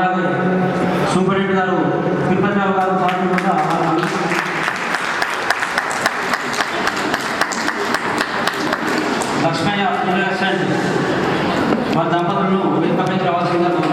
అలాగే సుంపరెడ్డి గారు తిరుపతిరావు గారు సాధ్యం కూడా లక్ష్మయ్య ఇండక్షన్ మా దంపతులను వేదికపైకి రావాల్సిందిగా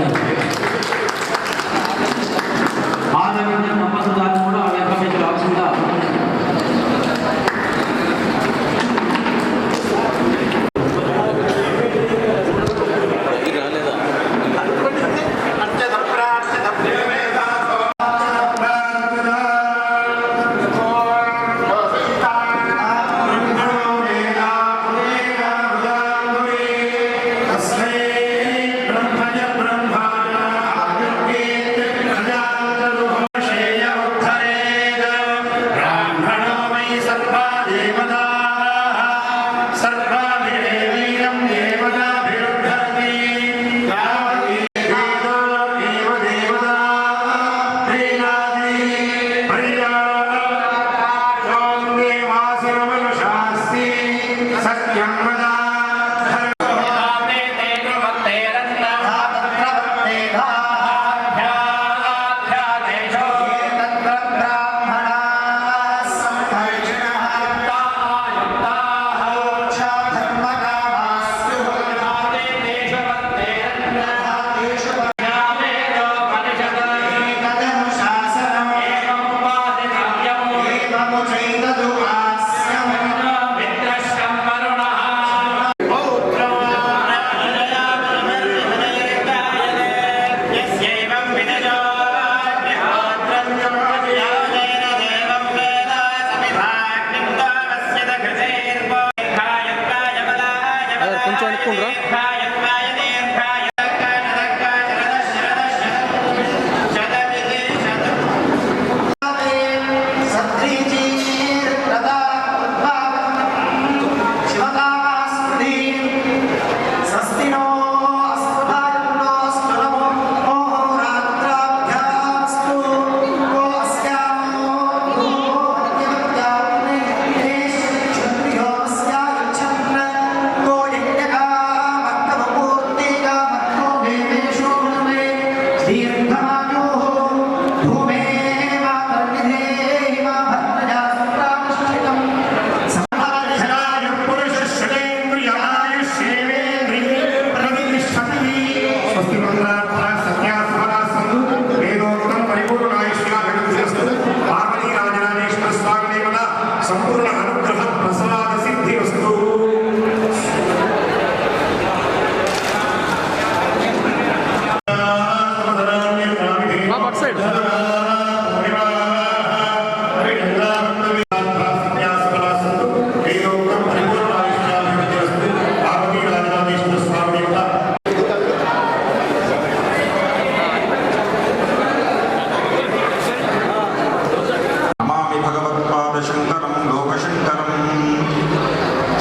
సంపూర్ణ అనుగ్రహ ప్రసాద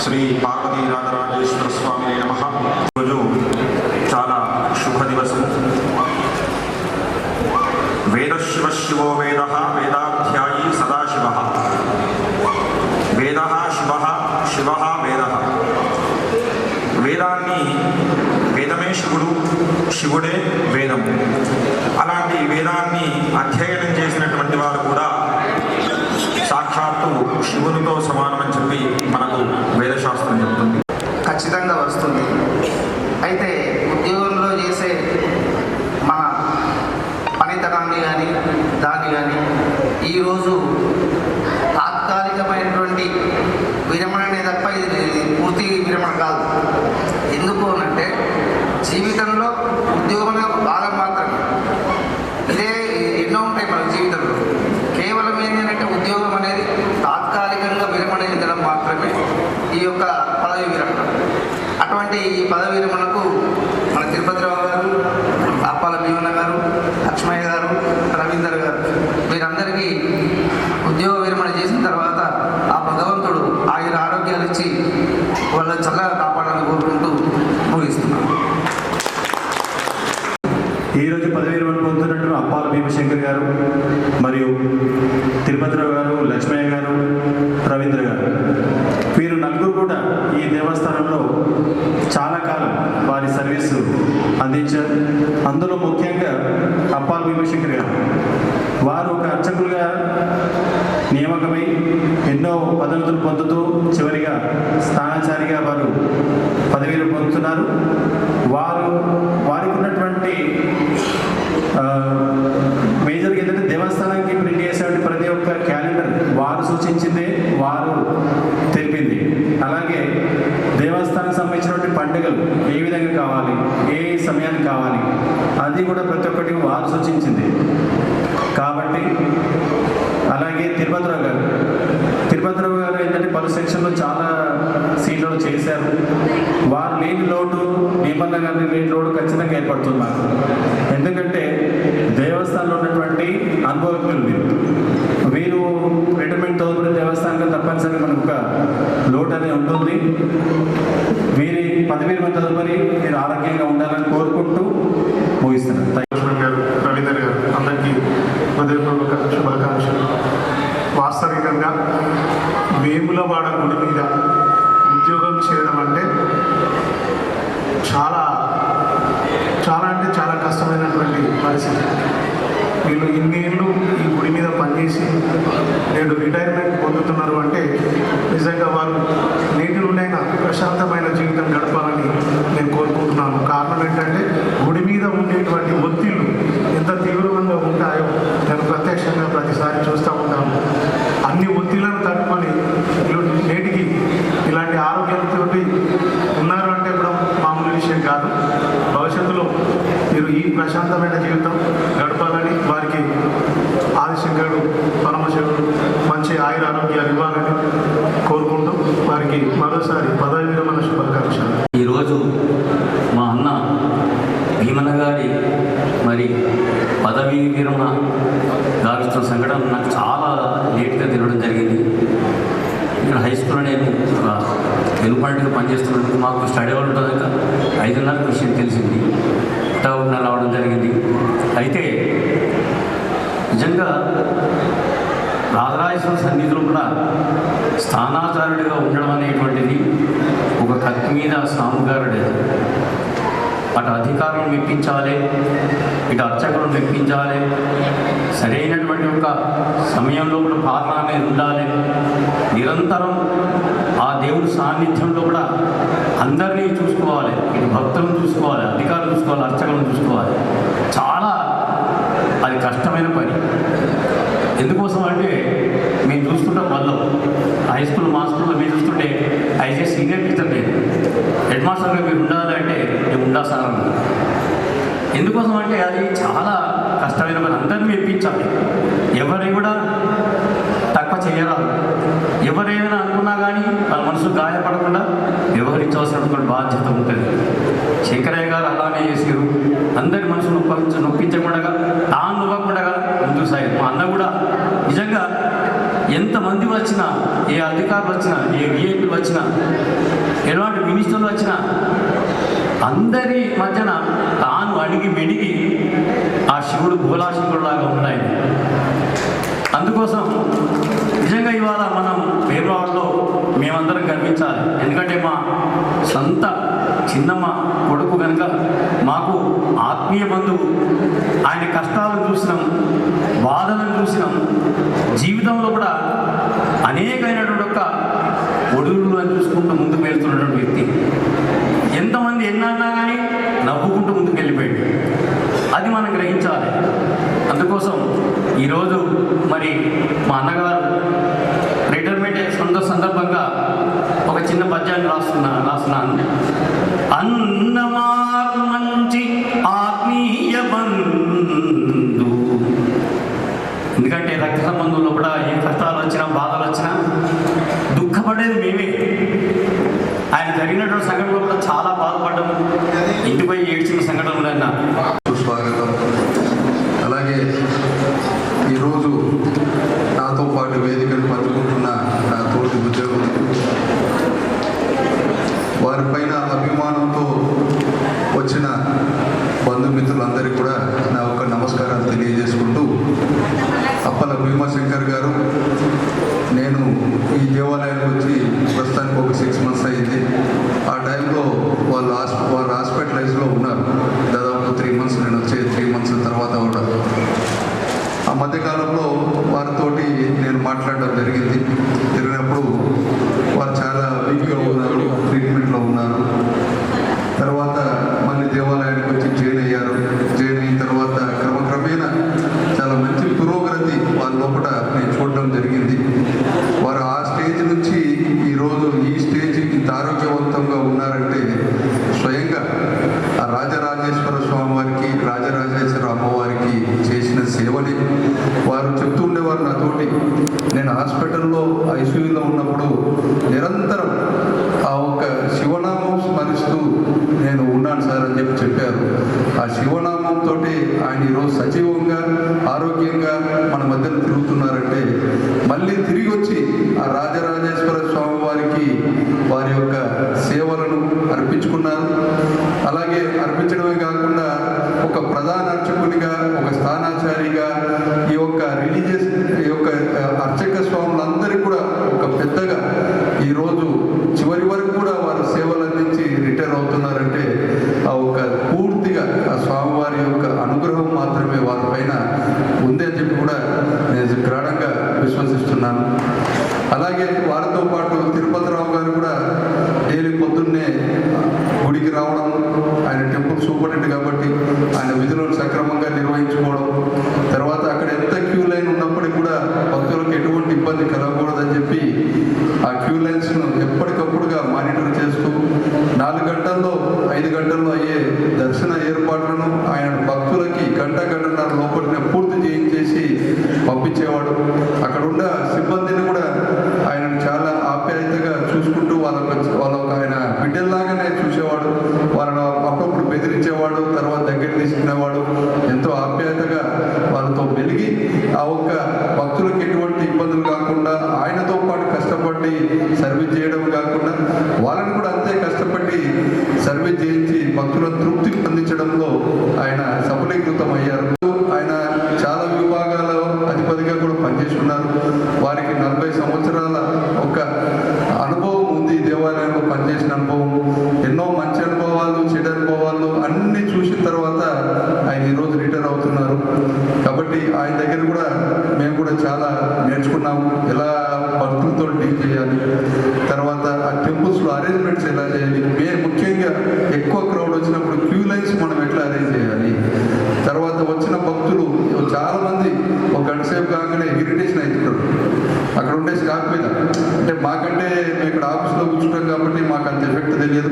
capacity ఈ పదవి విరమణకు మన తిరుపతి రావు గారు ఆపాల భీమన గారు లక్ష్మయ్య గారు రవీందర్ గారు. వీరందరికీ ఉద్యోగ విరమణ చేసిన తర్వాత ఆ భగవంతుడు ఆయన ఆరోగ్యాలు ఇచ్చి వాళ్ళని చల్లగా కాపాడాలని కోరుకుంటూ ముగిస్తున్నాను ఈరోజు పదవి విరమణ పొందుతున్నట్టు అప్పాల భీమశంకర్ గారు మరియు తిరుపతిరావు గారు లక్ష్మయ్య గారు పదవులు పొందుతూ చివరిగా స్థానాచారిగా వారు పదవీలు పొందుతున్నారు. వారు వారికి ఉన్నటువంటి మేజర్గా ఏంటంటే దేవస్థానానికి ప్రింట్ చేసేటువంటి ప్రతి ఒక్క క్యాలెండర్ వారు సూచించిందే వారు తెలిపింది. అలాగే దేవస్థానానికి సంబంధించినటువంటి పండుగలు ఏ విధంగా కావాలి ఏ సమయానికి కావాలి అది కూడా ప్రతి ఒక్కటి వారు సూచించింది. కాబట్టి అలాగే తిరుపతిరావు గారు నాలుగు సెక్షన్లు సెక్షన్లో చాలా సీట్లు చేశారు. వారు లేని లోటు నిబంధన లేని లోటు ఖచ్చితంగా ఏర్పడుతున్నారు. ఎందుకంటే దేవస్థానంలో ఉన్నటువంటి అనుభవజ్ఞులు వీరు వీరు రిటైర్మెంట్ తదుపరి దేవస్థానంలో తప్పనిసరిగా మనకు ఒక లోటు అనేది ఉంటుంది వీరి పదవి విరమణ తదుపరి మీరు ఆరోగ్యంగా ఉండాలని కోరుకుంటూ ముగిస్తున్నాను థాంక్యూ. లక్ష్మణ్ గారు రవీందర్ గారు అందరికీ హృదయపూర్వక శుభాకాంక్షలు వాస్తవికంగా వేములవాడ గుడి మీద ఉద్యోగం చేయడం అంటే చాలా చాలా అంటే చాలా కష్టమైనటువంటి పరిస్థితి వీళ్ళు ఇన్నేళ్ళు ఈ గుడి మీద పనిచేసి నేడు రిటైర్మెంట్ పొందుతున్నారు అంటే నిజంగా వారు నేటి నుండైనా ప్రశాంతమైన జీవితం గడపాలని నేను కోరుకుంటున్నాను. కారణం ఏంటంటే గుడి మీద ఉండేటువంటి ఒత్తిళ్ళు ఎంత తీవ్రంగా ఉంటాయో నేను ప్రత్యక్షంగా ప్రతిసారి చూస్తూ ఉంటాను. అన్ని ఒత్తిళ్ళను తట్టుకొని నేటికి ఇలాంటి ఆరోగ్యంతో ఉన్నారు అంటే కూడా మామూలు విషయం కాదు. భవిష్యత్తులో మీరు ఈ ప్రశాంతమైన జీవితం గడపాలని వారికి ఆదిశంకరుడు పరమశివుడు మంచి ఆయుర ఆరోగ్యాలు ఇవ్వాలని కోరుకుంటూ వారికి మరోసారి పదవి విరమణ శుభాకాంక్షలు. ఈరోజు మా అన్న భీమన గారి మరి పదవీ విరమణ గావిస్తున్న సంఘటన నాకు చాలా లేట్గా తినడం జరిగింది. ఇక్కడ హై స్కూల్లో నేను ఒక వెలుపంటిగా పనిచేస్తున్నట్టు మాకు స్టడీ అవర్ కదా ఐదున్నరకు విషయం తెలిసింది. నిజంగా రాజరాజేశ్వర సన్నిధిలో కూడా స్థానాచారుడిగా ఉండడం అనేటువంటిది ఒక కత్తి మీద సాముగారుడే. అటు అధికారులను మెప్పించాలి ఇటు అర్చకులను మెప్పించాలి. సరైనటువంటి ఒక సమయంలో కూడా పాలన ఉండాలి. నిరంతరం ఆ దేవుడి సాన్నిధ్యంలో కూడా అందరినీ చూసుకోవాలి. ఇటు భక్తులను చూసుకోవాలి అధికారులు చూసుకోవాలి అర్చకులను చూసుకోవాలి చాలా అది కష్టమైన పని ఎందుకోసం అంటే మేము చూస్తుంటాం వాళ్ళు హై స్కూల్ మా స్కూల్లో మేము చూస్తుంటే ఐజే సీనియర్ క్రితం లేదు. హెడ్ మాస్టర్గా మీరు ఉండాలంటే మేము ఉండా సార్ ఎందుకోసం అంటే అది చాలా కష్టమైన మన అందరినీ మెప్పించాలి. ఎవరిని కూడా తక్కువ చేయరాదు. ఎవరేమైనా అనుకున్నా కానీ వాళ్ళ మనసు గాయపడకుండా వ్యవహరించవలసినటువంటి బాధ్యత ఉంటుంది. శంకరయ్య గారు అలానే చేసారు అందరి మనసు నొప్పించ నొప్పించకుండా తాను నొవ్వకుండా ముందుకు సాగారు. మా అన్న కూడా నిజంగా ఎంతమంది వచ్చినా ఏ అధికారులు వచ్చినా ఏ విఐపీలు వచ్చినా ఎలాంటి మినిస్టర్లు వచ్చినా అందరి మధ్యన తాను అడిగి మెడిగి ఆ శివుడు భూలాశంకుడులాగా ఉన్నాయి. అందుకోసం నిజంగా ఇవాళ మనం వేరువాడలో మేమందరం కనిపించాలి ఎందుకంటే మా సొంత చిన్నమ్మ కొడుకు కనుక మాకు ఆత్మీయ బంధువు ఆయన కష్టాలను చూసినాం బాధలను చూసినాం జీవితంలో కూడా అనేకమైనటువంటి ఒక అని చూసుకుంటూ ముందుకు వెళ్తున్నటువంటి వ్యక్తి. ఎంతమంది ఎన్నన్నా కానీ నవ్వుకుంటూ ముందుకు వెళ్ళిపోయాడు. అది మనం గ్రహించాలి. అందుకోసం ఈరోజు మరి మా అన్నగారు రిటైర్మెంట్ సంద సందర్భంగా ఒక చిన్న పద్యాన్ని రాస్తున్నా రాస్తున్నాను. ఇంటిపై ఏడ్చిన సంఘటనలు ఉన్నాయి సుస్వాగతం. అలాగే ఈరోజు నాతో పాటు వేదికను పంచుకుంటున్న నా తోటి ఉద్యోగులు వారిపైన అభిమానంతో ఐసీయూలో ఈరోజు చివరి వరకు కూడా వారు సేవలు అందించి రిటైర్ అవుతున్నారంటే ఆ ఒక పూర్తిగా ఆ స్వామివారి యొక్క అనుగ్రహం మాత్రమే వారి పైన ఉంది అని చెప్పి కూడా నేను దృఢంగా విశ్వసిస్తున్నాను అలాగే వారితో పాటు తిరుపతిరావు గారు కూడా డైలీ పొద్దున్నే గుడికి రావడం ఆయన టెంపుల్ సూపరింటెండెంట్ కాబట్టి ఆయన విధులను సక్రమంగా నిర్వహించుకోవడం తర్వాత అక్కడ ఎంత క్యూ లైన్ ఉన్నప్పటికీ కూడా భక్తులకు ఎటువంటి ఇబ్బంది కలగకూడదని చెప్పి ఆ క్యూ లైన్స్ను ఎప్పటికప్పుడుగా మానిటర్ చేస్తూ నాలుగు గంటల్లో ఐదు గంటల్లో అయ్యే దర్శన ఏర్పాట్లను ఆయన భక్తులకి గంట గంటన్నర లోపలనే పూర్తి చేయించేసి పంపించేవాడు అక్కడ ఉన్న సిబ్బందిని కూడా ఆయన చాలా ఆప్యాయతగా చూసుకుంటూ వాళ్ళకు వాళ్ళకు ఆయన బిడ్డల్లాగానే చూసేవాడు వాళ్ళని అప్పుడప్పుడు బెదిరించేవాడు తర్వాత దగ్గర తీసుకునేవాడు ఎంతో ఆప్యాయతగా వాళ్ళతో మెలిగి ఆ ఒక్క భక్తులకు ఎటువంటి ఇబ్బందులు కాకుండా ఆయనతో పాటు కష్టపడి సర్వీస్ చేయడం కాకుండా వాళ్ళని కూడా అంతే కష్టపడి సర్వీస్ చేయించి భక్తులను తృప్తి పొందించడంలో ఆయన సఫలీకృతం అయ్యారు ఆయన చాలా విభాగాల్లో అధిపతిగా కూడా పనిచేసి ఉన్నారు వారికి నలభై సంవత్సరాల ఒక అనుభవం ఉంది ఈ దేవాలయంలో పనిచేసిన అనుభవం ఎన్నో మంచి అనుభవాలు చెడు అనుభవాలు అన్ని చూసిన తర్వాత ఆయన ఈరోజు రిటైర్ అవుతున్నారు కాబట్టి ఆయన దగ్గర కూడా మేము కూడా చాలా నేర్చుకున్నాము ఎలా భక్తులతో డీల్ చేయాలి తర్వాత ఆ టెంపుల్స్లో అరేంజ్మెంట్స్ ఎలా చేయాలి మే ముఖ్యంగా ఎక్కువ క్రౌడ్ వచ్చినప్పుడు క్యూ లైన్స్ మనం ఎట్లా అరేంజ్ చేయాలి. తర్వాత వచ్చిన భక్తులు చాలామంది ఒక గంట సేపు కాగానే ఇరిటేషన్ అవుతున్నారు అక్కడ ఉండే స్టాఫ్ మీద. అంటే మాకంటే మేము ఇక్కడ ఆఫీస్లో కూర్చుంటాం కాబట్టి మాకు అంత ఎఫెక్ట్ తెలియదు.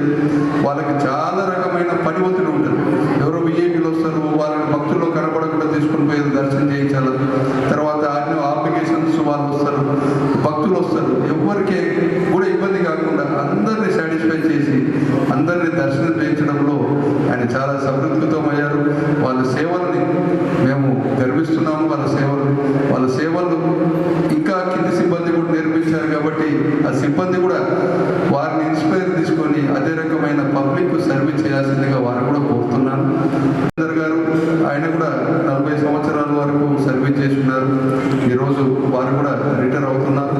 వాళ్ళకి చాలా రకమైన పని ఒత్తిడి ఉంటుంది. ఎవరో విఐపీలు వస్తారు వాళ్ళని భక్తుల్లో కనపడకుండా తీసుకుని పోయి దర్శనం చేయించాలి తర్వాత అన్ని ఆప్లికేషన్స్ వాళ్ళు వస్తారు భక్తులు వస్తారు ఎవరికి కూడా ఇబ్బంది కాకుండా అందరినీ సాటిస్ఫై చేసి అందరినీ దర్శనం చేయించడంలో ఆయన చాలా సమృద్ధితం అయ్యారు వాళ్ళ సేవల్ని మేము గర్విస్తున్నాము వాళ్ళ సేవలు వాళ్ళ సేవలు ఇంకా కింది సిబ్బంది కూడా నేర్పించారు కాబట్టి ఆ సిబ్బంది కూడా వారిని ఇన్స్పైర్ తీసుకొని అదే రకమైన పబ్లిక్ సర్వీస్ చేయాల్సిందిగా వారు కూడా కోరుతున్నాను అందర్ గారు ఆయన కూడా నలభై సంవత్సరాల వరకు సర్వీస్ చేస్తున్నారు. ఈరోజు వారు కూడా రిటైర్ అవుతున్నారు.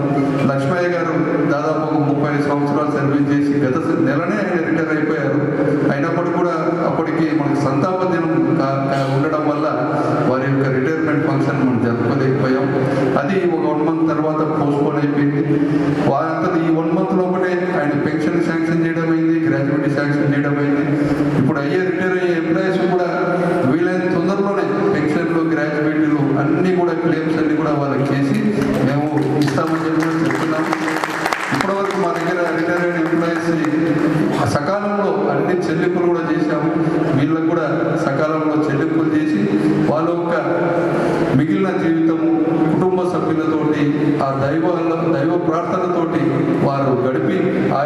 లక్ష్మయ్య గారు దాదాపు ఒక ముప్పై సంవత్సరాలు సర్వీస్ చేసి గత నెలనే ఆయన రిటైర్ అయిపోయారు. అయినప్పటికీ కూడా అప్పటికి మనకి సంతాప దినం ఉండడం వల్ల వారి యొక్క రిటైర్మెంట్ ఫంక్షన్ మనం జరపలేకపోయాం అది ఒక వన్ మంత్ తర్వాత పోస్ట్పోన్ అయిపోయింది. వారంతా ఈ వన్ మంత్ లోపలే ఆయన పెన్షన్ శాంక్షన్ చేయడం అయింది గ్రాడ్యుయేట్ శాంక్షన్ చేయడం అయింది. ఇప్పుడు అయ్యే రిటైర్ అయ్యే ఎంప్లాయీస్ కూడా గ్రాడ్యుయేట్లు అన్నీ కూడా క్లెయిమ్స్ అన్ని కూడా వాళ్ళకి చేసి మేము ఇస్తామని చెప్పి చెప్తున్నాము. ఇప్పటివరకు మా దగ్గర రిటైర్ అయిన ఎంప్లాయీస్ సకాలంలో అన్ని చెల్లింపులు కూడా చేశాము. వీళ్ళకు కూడా సకాలంలో చెల్లింపులు చేసి వాళ్ళ యొక్క మిగిలిన జీవితము కుటుంబ సభ్యులతోటి ఆ దైవ దైవ ప్రార్థనతోటి వారు గడిపి ఆ